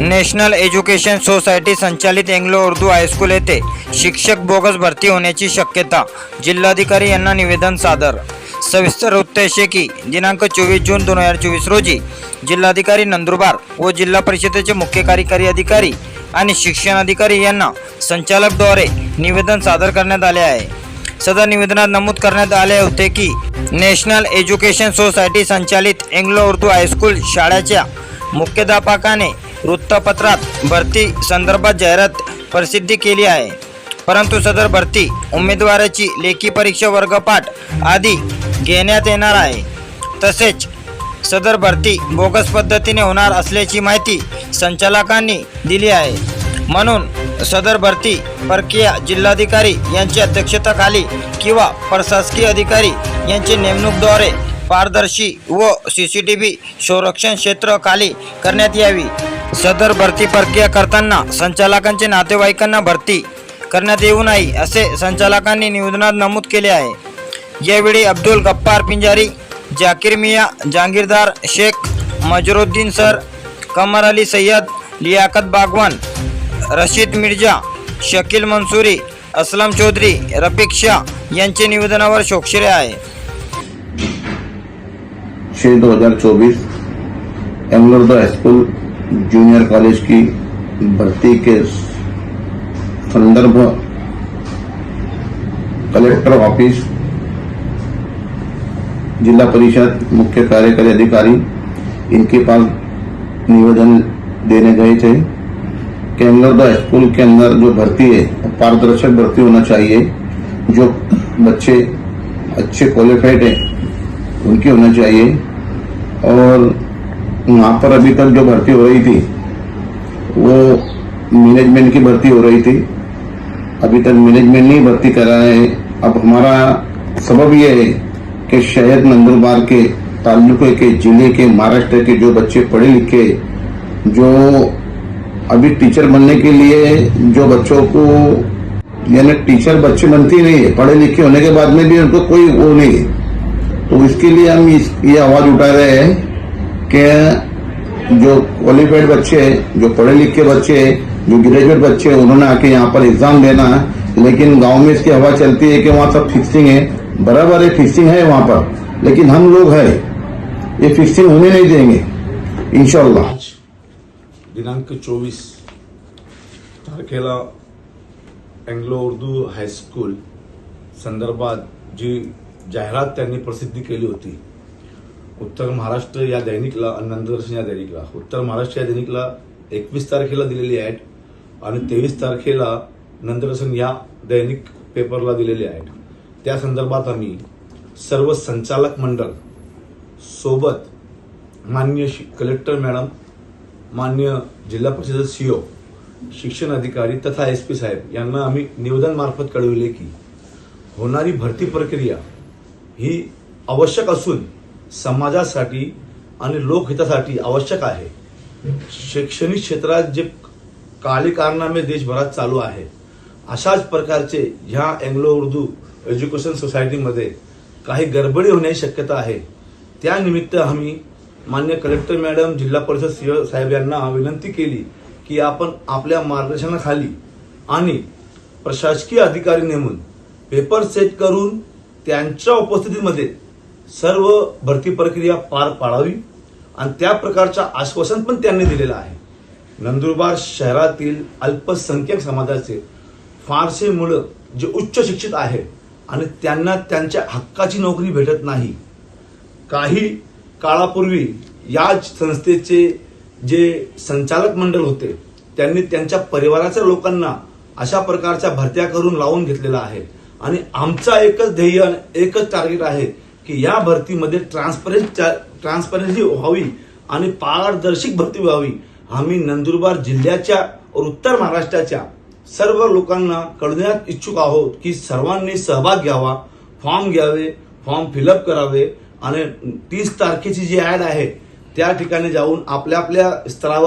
National education society संचालित Anglo Urdu high school येथे शिक्षक बोगस भरती होण्याची शक्यता जिल्हाधिकारी यांना निवेदन सादर. सविस्तर वृत्त असे की दिनांक चोवीस जून दोन हजार चोवीस रोजी जिल्हाधिकारी नंदुरबार व जिल्हा परिषदेचे मुख्य कार्यकारी अधिकारी आणि शिक्षण अधिकारी यांना संचालकद्वारे निवेदन सादर करण्यात आले आहे. सदर निवेदनात नमूद करण्यात आले होते की नॅशनल एज्युकेशन सोसायटी संचालित एंग्लो उर्दू हायस्कूल शाळेच्या मुख्याध्यापकाने वृत्तपत्रात भरती संदर्भात जाहिरात प्रसिद्धी केली आहे. परंतु सदर भरती उमेदवाराची लेखी परीक्षा वर्गपाठ आदी घेण्यात येणार आहे. तसेच सदर भरती बोगस पद्धतीने होणार असल्याची माहिती संचालकांनी दिली आहे. म्हणून सदर भरती प्रक्रिया जिल्हाधिकारी यांच्या अध्यक्षतेखाली किंवा प्रशासकीय अधिकारी यांची नेमणूकद्वारे पारदर्शी व सी सी टी व्ही संरक्षण क्षेत्राखाली करण्यात यावी. सदर भरती प्रक्रिया करताना संचालकांचे नातेवाईकांना भरती करण्यात येऊ नये असे संचालकांनी निवेदनात नमूद केले आहे. यावेळी अब्दुल गप्पार पिंजारी जाकीर मिया जहांगीरदार शेख मजरुद्दीन सर कमर अली सय्यद लियाकत बागवान रशीद मिर्जा शकील मंसुरी असलम चौधरी रफिक शाह यांचे निवेदनावर शोक्षरे आहे. दोन हजार चोवीस एंगलोर्दो हायस्कूल जूनियर कॉलेज की भर्ती के संदर्भ कलेक्टर ऑफ़िस, जिला परिषद मुख्य कार्यकारी अधिकारी इनके पास निवेदन देने गए थे कि एंगलोर्दो हाईस्कूल के अंदर जो भर्ती है, पारदर्शक भर्ती होना चाहिए, जो बच्चे अच्छे क्वालिफाइड हैं, उनकी होना चाहिए और वहाँ पर अभी तक जो भर्ती हो रही थी वो मैनेजमेंट की भर्ती हो रही थी। अभी तक मैनेजमेंट नहीं भर्ती कर रहा है। अब हमारा सबब ये है कि शहर नंदुरबार के तालुके के ज़िले के महाराष्ट्र के जो बच्चे पढ़े लिखे जो अभी टीचर बनने के लिए जो बच्चों को यानी टीचर बच्चे बनती नहीं है पढ़े लिखे होने के बाद में भी उनको कोई वो नहीं है। तो इसके लिए हम इस, ये आवाज़ उठा रहे हैं कि जो क्वालिफाइड बच्चे हैं, जो पढ़े लिखे बच्चे हैं, जो ग्रेजुएट बच्चे हैं, उन्होंने आके यहाँ पर एग्ज़ाम देना है। लेकिन गाँव में इसकी हवा चलती है कि वहाँ सब फिक्सिंग है। बराबर है फिक्सिंग है वहाँ पर। लेकिन हम लोग है, ये फिक्सिंग होने नहीं देंगे। आज दिनांक चौबीस तारखेला अँग्लो उर्दू हायस्कूल संदर्भात जी जाहिरात त्यांनी प्रसिद्धी केली होती। उत्तर महाराष्ट्र या दैनिकला आणि नंददर्शन या दैनिकला. उत्तर महाराष्ट्र या दैनिकला एकवीस तारखेला दिलेली ॲड आणि तेवीस तारखेला नंददर्शन या दैनिक पेपरला दिलेली ॲड त्या संदर्भात आम्ही सर्व संचालक मंडळ सोबत मान्य शि- कलेक्टर मॅडम मान्य जिल्हा परिषद सीओ शिक्षण अधिकारी तथा एस पी साहेब यांना आम्ही निवेदनमार्फत कळविले की होणारी भरती प्रक्रिया ही आवश्यक असून समाजासाठी आणि लोकहितासाठी आवश्यक आहे. शैक्षणिक क्षेत्रात जे काळे कारनामे देशभरात चालू आहे अशाच प्रकारचे ह्या अँग्लो उर्दू एज्युकेशन सोसायटीमध्ये काही गडबडी होण्याची शक्यता आहे. त्यानिमित्त आम्ही मान्य कलेक्टर मॅडम जिल्हा परिषद सिंह साहेब यांना विनंती केली की आपण आपल्या मार्गदर्शनाखाली आणि प्रशासकीय अधिकारी नेमून पेपर सेट करून त्यांच्या उपस्थितीमध्ये सर्व भरती प्रक्रिया पार पाडावी आणि त्या प्रकारचं आश्वासन पण त्यांनी दिलेलं आहे. नंदुरबार शहरातील अल्पसंख्याक समाजाचे फारसे मुलं जे उच्च शिक्षित आहे आणि त्यांना त्यांच्या हक्काची नोकरी भेटत नाही. काही काळापूर्वी याच संस्थेचे जे संचालक मंडळ होते त्यांनी त्यांच्या परिवाराच्या लोकांना अशा प्रकारच्या भरत्या करून लावून घेतलेला आहे. आणि आमचा एकच ध्येय एकच टार्गेट आहे की या भरतीमध्ये ट्रान्सपरन्स ट्रान्सपरन्सी व्हावी आणि पारदर्शक भरती व्हावी. आम्ही नंदुरबार जिल्ह्याच्या उत्तर महाराष्ट्राच्या सर्व लोकांना कळण्यात इच्छुक आहोत की सर्वांनी सहभाग घ्यावा फॉर्म घ्यावे फॉर्म फिलअप करावे आणि तीस तारखेची जी ॲड आहे त्या ठिकाणी जाऊन आपल्या आपल्या स्तरावर